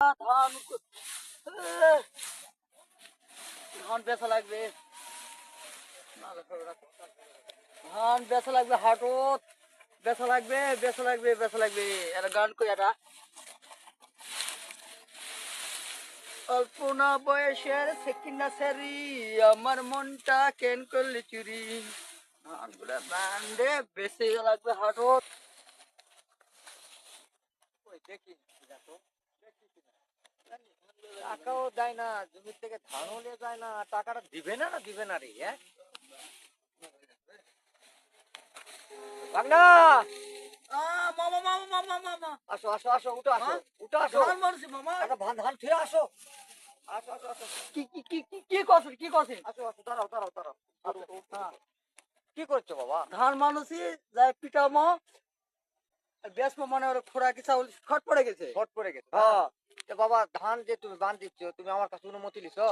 ধান ধান বেচা লাগবে। ধান বেচা হাটত। বেচা লাগবে বেচা লাগবে বেচা লাগবে। একটা গান কই একটা অল্পনা বয়সের সেকিনা সারি আমার মনটা কেন করলি চুরি? ধানগুলো বান্ডে বেচে লাগবে হাটত। দেখো। টাকাও দেয় না জমির থেকে ধানও নিয়ে যায় না টাকাটা দিবে না না দিবে না রে হ্যাঁ? বাংলা মামা মামা মামা মামা আসো আসো আসো উঠো আসো? উঠো আসো। ধান মামা একটা ধান ধান ফিরে আসো। আসো আসো আসো। কি কি কি কি কি করছেন কি করছেন আসো আসো দাঁড়াও দাঁড়াও দাঁড়াও। কি করছ বাবা? ধান মানুষই যাই পিটামো বেশ মানে ওর খোরাকি চাউল শর্ট পড়ে গেছে। শর্ট পড়ে গেছে। হ্যাঁ। তো বাবা ধান যে তুমি বান দিচ্ছ তুমি আমার কাছে অনুমতি লিছো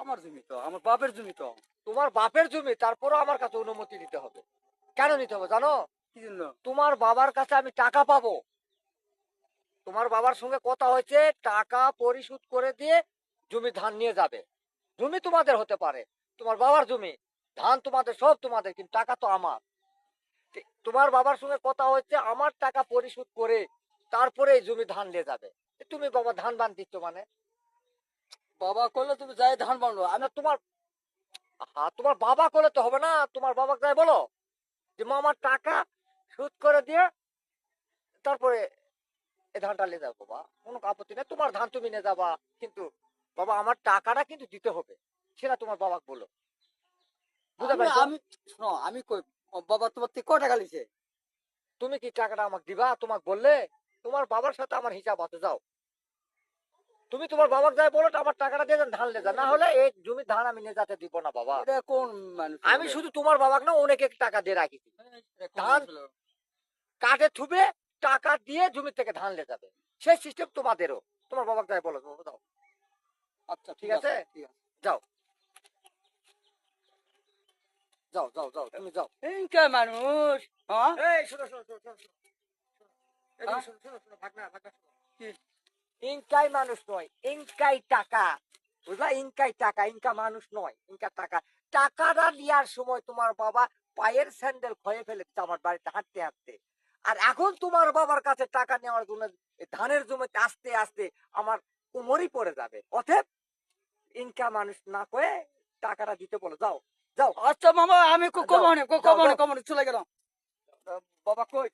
আমার জমি তো আমার বাপের জমি তো। তোমার বাপের জমি তারপরও আমার কাছে অনুমতি নিতে হবে। কেন নিতে হবে জানো? কি জন্য? তোমার বাবার কাছে আমি টাকা পাবো। তোমার বাবার সঙ্গে কথা হয়েছে টাকা পরিশোধ করে দিয়ে জমি ধান নিয়ে যাবে। জমি তোমাদের হতে পারে তোমার বাবার জমি। ধান তোমাদের সব তোমাদের কিন্তু টাকা তো আমার। তোমার বাবার সঙ্গে কথা হয়েছে আমার টাকা পরিশোধ করে তারপরে এই জমি ধান নিয়ে যাবে। তুমি বাবা ধান বান দিচ্ছ মানে? বাবা করলে তুমি যাই ধান বানলো। আমি তোমার হ্যাঁ তোমার বাবা করলে তো হবে না। তোমার বাবাকে যাই বলো। যে মা আমার টাকা সুদ করে দিয়ে তারপরে এই ধানটা নিয়ে যাব বাবা। কোনো আপত্তি নেই। তোমার ধান তুমি নিয়ে যাবা। কিন্তু বাবা আমার টাকাটা কিন্তু দিতে হবে। সেটা তোমার বাবাকে বলো বুঝতে আমি- পারছ? আমি শোনো আমি কই বাবা তোমার থেকে ক টাকা লিছে তুমি কি টাকাটা আমাকে দিবা? তোমাকে বললে তোমার বাবার সাথে আমার হিসাব আছে যাও। তুমি তোমার বাবাকে যাই বলো আমার টাকাটা দিয়ে ধান নিয়ে যান। না হলে এই জমির ধান আমি নিয়ে যেতে দিব না বাবা। এটা কোন মানুষ আমি শুধু তোমার বাবাকে না অনেকে টাকা দিয়ে রাখি। ধান- কাঠে থুবে টাকা দিয়ে জমি থেকে ধান লে যাবে। সেই সিস্টেম তোমাদেরও। তোমার বাবাকে তাই বলো বাবা দাও। আচ্ছা ঠিক আছে? যাও। যাও যাও যাও তুমি যাও। ইনকা মানুষ হ্যাঁ? এই শোনো শোনো শোনো শোনো শোনো। হ্যাঁ? শোনো শোনো শোনো ভাগনা ভাগনা শোনো। ইনকাই মানুষ নয় ইনকাই টাকা বুঝলা ইনকাই টাকা ইনকা মানুষ নয় ইনকা টাকা টাকাটা নেওয়ার সময় তোমার বাবা পায়ের স্যান্ডেল ক্ষয়ে ফেলেছে আমার বাড়িতে হাঁটতে হাঁটতে আর এখন তোমার বাবার কাছে টাকা নেওয়ার জন্য ধানের জমিতে আস্তে আস্তে আমার কোমরই পড়ে যাবে অতএব ইনকা মানুষ না কয়ে টাকাটা দিতে বলো যাও যাও আচ্ছা মামা আমি কমনে কমনে। কমনে চলে গেলাম বাবা কই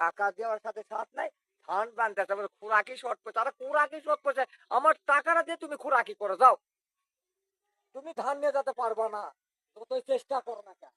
টাকা দেওয়ার সাথে সাথ নাই, ধান বানতে তারপরে খুরাকি শর্ট পড়ছে তারা খুরাকি শর্ট পড়ছে আমার টাকাটা দিয়ে তুমি খুরাকি করে, যাও। তুমি ধান নিয়ে যেতে পারবা না তো চেষ্টা করো না কেন?